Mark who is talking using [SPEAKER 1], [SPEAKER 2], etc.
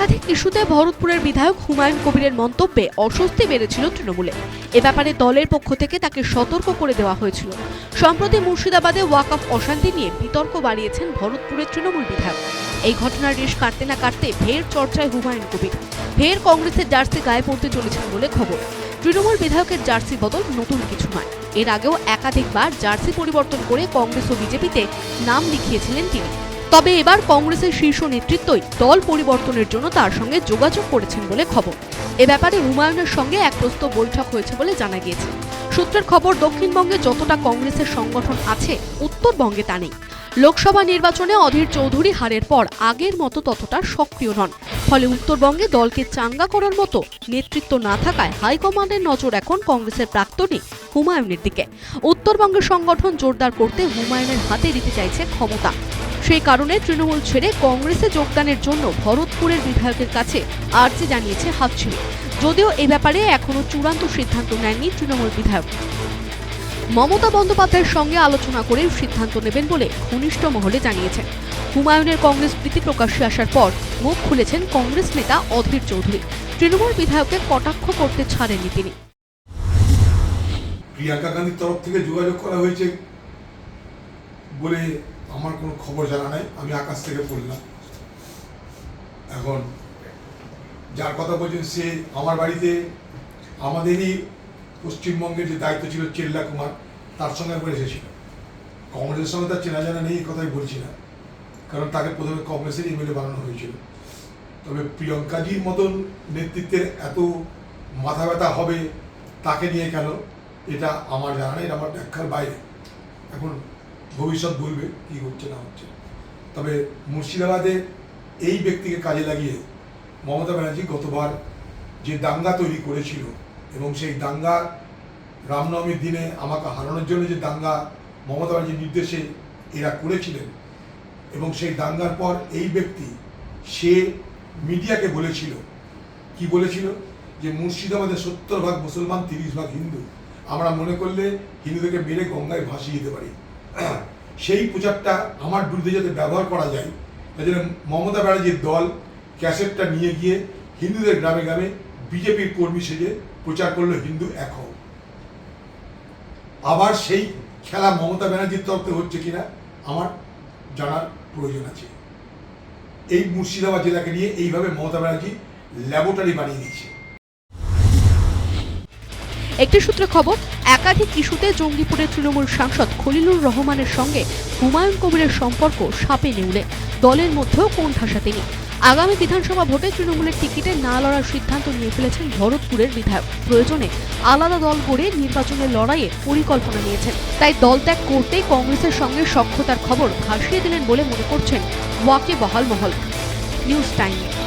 [SPEAKER 1] একাধিক ইস্যুতে ভরতপুরের বিধায়ক হুমায়ুন কবিরের মন্তব্যে অস্বস্তি বেড়েছিল তৃণমূলে। এ ব্যাপারে দলের পক্ষ থেকে তাকে সতর্ক করে দেওয়া হয়েছিল। সম্প্রতি মুর্শিদাবাদে ওয়াকফ অশান্তি নিয়ে বিতর্ক বাড়িয়েছেন ভরতপুরের তৃণমূল বিধায়ক। এই ঘটনার রেশ কাটতে না কাটতে ফের চর্চায় হুমায়ুন কবির। ফের কংগ্রেসের জার্সি গায়ে পড়তে চলেছেন বলে খবর। তৃণমূল বিধায়কের জার্সি বদল নতুন কিছু নয়। এর আগেও একাধিকবার জার্সি পরিবর্তন করে কংগ্রেস ও বিজেপিতে নাম লিখিয়েছিলেন তিনি। তবে এবার কংগ্রেসের শীর্ষ নেতৃত্বই দল পরিবর্তনের জন্য তার সঙ্গে যোগাযোগ করেছেন বলে খবর। এ ব্যাপারে হুমায়ুনের সঙ্গে এক প্রস্তুত বৈঠক হয়েছে বলে জানা গিয়েছে। সূত্রের খবর, দক্ষিণবঙ্গে যতটা কংগ্রেসের সংগঠন আছে, উত্তরবঙ্গে তা নেই। লোকসভা নির্বাচনে অধীর চৌধুরী হারের পর আগের মতো ততটা সক্রিয় নন। ফলে উত্তরবঙ্গে দলকে চাঙ্গা করার মতো নেতৃত্ব না থাকায় হাইকমান্ডের নজর এখন কংগ্রেসের প্রাক্তনী হুমায়ুনের দিকে। উত্তরবঙ্গের সংগঠন জোরদার করতে হুমায়ুনের হাতে দিতে চাইছে ক্ষমতা। সেই কারণে তৃণমূল ছেড়ে কংগ্রেসে যোগদানের জন্য ভরতপুরের বিধায়কের কাছে আর্জি জানিয়েছে হাতছিড়ি যদিও এ ব্যাপারে এখনও চূড়ান্ত সিদ্ধান্ত নেয়নি তৃণমূল বিধায়ক। মমতা বন্দ্যোপাধ্যায়ের সঙ্গে আলোচনা করে সিদ্ধান্ত নেবেন বলে ঘনিষ্ঠ মহলে জানিয়েছেন। হুমায়ুনের কংগ্রেস প্রীতি প্রকাশ্যে আসার পর মুখ খুলেছেন কংগ্রেস নেতা অধীর চৌধুরী। তৃণমূল বিধায়ককে কটাক্ষ করতে ছাড়েননি তিনি।
[SPEAKER 2] প্রিয়াঙ্কা গান্ধীর তরফ থেকে যোগাযোগ করা হয়েছে বলে আমার কোনো খবর জানা নাই, আমি আকাশ থেকে পড়লাম। এখন যার কথা বলছেন সে আমার বাড়িতে, আমাদেরই পশ্চিমবঙ্গের যে দায়িত্ব ছিল চেল্লা কুমার, তার সঙ্গে একবার এসেছিল। কংগ্রেসের সঙ্গে তার চেনা জানা নেই, এই কথাই বলছি না। কারণ তাকে প্রথমে কংগ্রেসের এমএলএ বানানো হয়েছিল। তবে প্রিয়ঙ্কাজির মতন নেতৃত্বের এত মাথা ব্যথা হবে তাকে নিয়ে কেন? এটা আমার জানা নেই আমার ব্যাখ্যার বাইরে। এখন ভবিষ্যৎ বলবে কি হচ্ছে না হচ্ছে। তবে মুর্শিদাবাদে এই ব্যক্তিকে কাজে লাগিয়ে মমতা ব্যানার্জি গতবার যে দাঙ্গা তৈরি করেছিল এবং সেই দাঙ্গা রামনবমীর দিনে আমাকে হারানোর জন্য যে দাঙ্গা মমতা ব্যানার্জির নির্দেশে এরা করেছিলেন এবং সেই দাঙ্গার পর এই ব্যক্তি, সে মিডিয়াকে বলেছিল। কি বলেছিল? যে মুর্শিদাবাদে সত্তর ভাগ মুসলমান, তিরিশ ভাগ হিন্দু। আমরা মনে করলে হিন্দুদেরকে মেরে গঙ্গায় ভাসিয়ে দিতে পারি। সেই প্রচারটা আমার বিরুদ্ধে যাতে ব্যবহার করা যায় তাই জন্য মমতা ব্যানার্জির দল ক্যাসেটটা নিয়ে গিয়ে হিন্দুদের গ্রামে গ্রামে বিজেপির কর্মী সেজে প্রচার করল হিন্দু এক আবার সেই খেলা মমতা ব্যানার্জির তরফ হচ্ছে কিনা, আমার জানার প্রয়োজন আছে। এই মুর্শিদাবাদ জেলাকে নিয়ে এইভাবে মমতা ব্যানার্জি ল্যাবরেটরি বানিয়ে দিয়েছে।
[SPEAKER 1] একটি সূত্রে খবর একাধিক ইস্যুতে জঙ্গিপুরের তৃণমূল সাংসদ খলিলুর রহমানের সঙ্গে হুমায়ুন কবিরের সম্পর্ক সাপে নেউলে। দলের মধ্যেও কোণঠাসা তিনি? আগামী বিধানসভা ভোটে তৃণমূলের টিকিটে না লড়ার সিদ্ধান্ত নিয়ে ফেলেছেন ভরতপুরের বিধায়ক। প্রয়োজনে আলাদা দল গড়ে নির্বাচনের লড়াইয়ে পরিকল্পনা নিয়েছেন। তাই দল ত্যাগ করতেই কংগ্রেসের সঙ্গে সক্ষতার খবর ভাসিয়ে দিলেন বলে মনে করছেন ওয়াকে বহাল মহল। News time.